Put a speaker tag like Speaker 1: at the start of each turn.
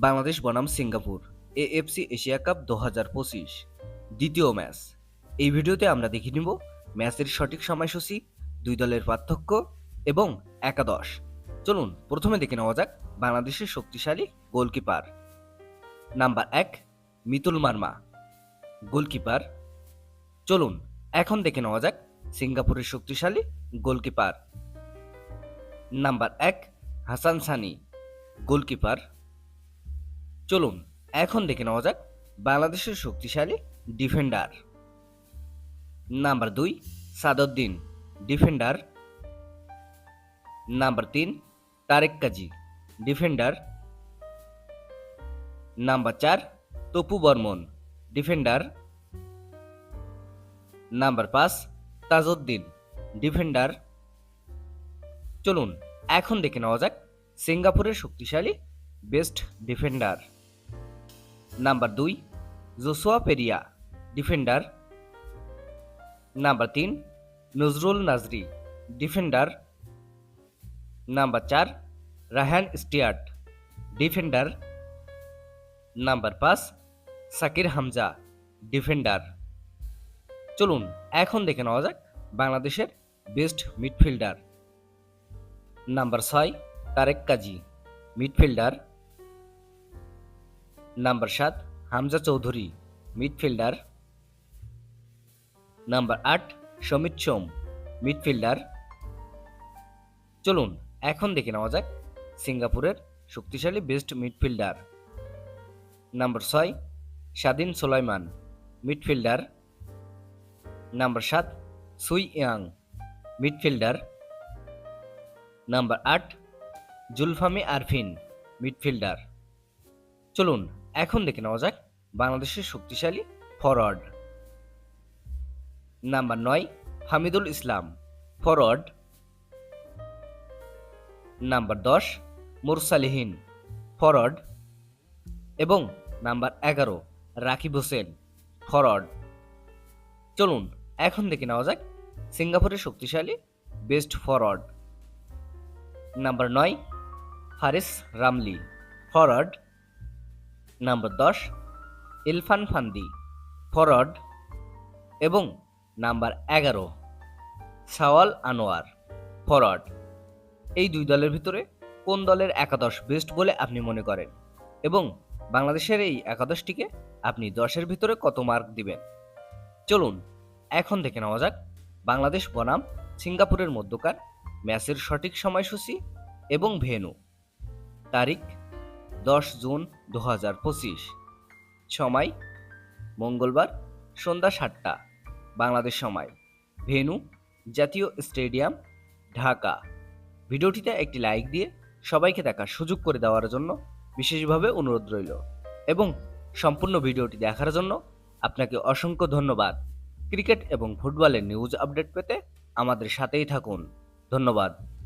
Speaker 1: বাংলাদেশ বনাম Singapore AFC Asia cup দু হাজার পঁচিশ, দ্বিতীয় ম্যাচ। এই ভিডিওতে আমরা দেখে নিব ম্যাচের সঠিক সময়সূচি, দুই দলের পার্থক্য এবং একাদশ। চলুন, প্রথমে দেখে নেওয়া যাক বাংলাদেশের শক্তিশালী গোলকিপার। নাম্বার এক, মিতুল মার্মা। গোলকিপার। চলুন, এখন দেখে নেওয়া যাক সিঙ্গাপুরের শক্তিশালী গোলকিপার। নাম্বার এক, হাসান সানি। গোলকিপার। চলুন, এখন দেখে নেওয়া যাক বাংলাদেশের শক্তিশালী ডিফেন্ডার। নাম্বার দুই, সাদউদ্দিন, ডিফেন্ডার। নাম্বার তিন, তারেক কাজী, ডিফেন্ডার। নাম্বার চার, তপু বর্মন, ডিফেন্ডার। নাম্বার পাঁচ, তাজউদ্দিন, ডিফেন্ডার। চলুন, এখন দেখে নেওয়া যাক সিঙ্গাপুরের শক্তিশালী বেস্ট ডিফেন্ডার। নাম্বার দুই, জোসোয়া পেরিয়া, ডিফেন্ডার। নাম্বার তিন, নজরুল নাজরি, ডিফেন্ডার। নাম্বার চার, রাহান স্টিয়ার্ট, ডিফেন্ডার। নাম্বার পাঁচ, সাকির হামজা, ডিফেন্ডার। চলুন, এখন দেখে নেওয়া যাক বাংলাদেশের বেস্ট মিডফিল্ডার। নাম্বার ছয়, তারেক কাজী, মিডফিল্ডার। নাম্বার সাত, হামজা চৌধুরী, মিডফিল্ডার। নাম্বার আট, সমিত সোম, মিডফিল্ডার। চলুন, এখন দেখে নেওয়া যাক সিঙ্গাপুরের শক্তিশালী বেস্ট মিডফিল্ডার। নাম্বার ছয়, স্বাধীন সোলাইমান, মিডফিল্ডার। নাম্বার সাত, সুই ইয়াং, মিডফিল্ডার। নাম্বার আট, জুলফামি আরফিন, মিডফিল্ডার। চলুন এখন দেখে নেওয়া যাক বাংলাদেশের শক্তিশালী ফরওয়ার্ড। নাম্বার নয়, হামিদুল ইসলাম, ফরওয়ার্ড। নাম্বার দশ, মুরসালিহীন, ফরওয়ার্ড। এবং নাম্বার এগারো, রাকিব হোসেন, ফরওয়ার্ড। চলুন, এখন দেখে নেওয়া যাক সিঙ্গাপুরের শক্তিশালী বেস্ট ফরওয়ার্ড। নাম্বার নয় ফারিস রামলি, ফরওয়ার্ড। নাম্বার দশ, ইরফান ফান্দি ফরওয়ার্ড এবং নাম্বার এগারো, সাওয়াল আনোয়ার ফরওয়ার্ড এই দুই দলের ভিতরে কোন দলের একাদশ বেস্ট বলে আপনি মনে করেন? এবং বাংলাদেশের এই একাদশটিকে আপনি দশের ভিতরে কত মার্ক দিবেন? চলুন, এখন দেখে নেওয়া যাক বাংলাদেশ বনাম সিঙ্গাপুরের মধ্যকার ম্যাচের সঠিক সময়সূচি এবং ভেন্যু। তারিখ দশ জুন দু হাজার পঁচিশ। সময়, মঙ্গলবার, সন্ধ্যা সাতটা, বাংলাদেশ সময়। ভেন্যু জাতীয় স্টেডিয়াম, ঢাকা। ভিডিওটিতে একটি লাইক দিয়ে সবাইকে দেখার সুযোগ করে দেওয়ার জন্য বিশেষভাবে অনুরোধ রইল এবং সম্পূর্ণ ভিডিওটি দেখার জন্য আপনাকে অসংখ্য ধন্যবাদ। ক্রিকেট এবং ফুটবলের নিউজ আপডেট পেতে আমাদের সাথেই থাকুন। ধন্যবাদ।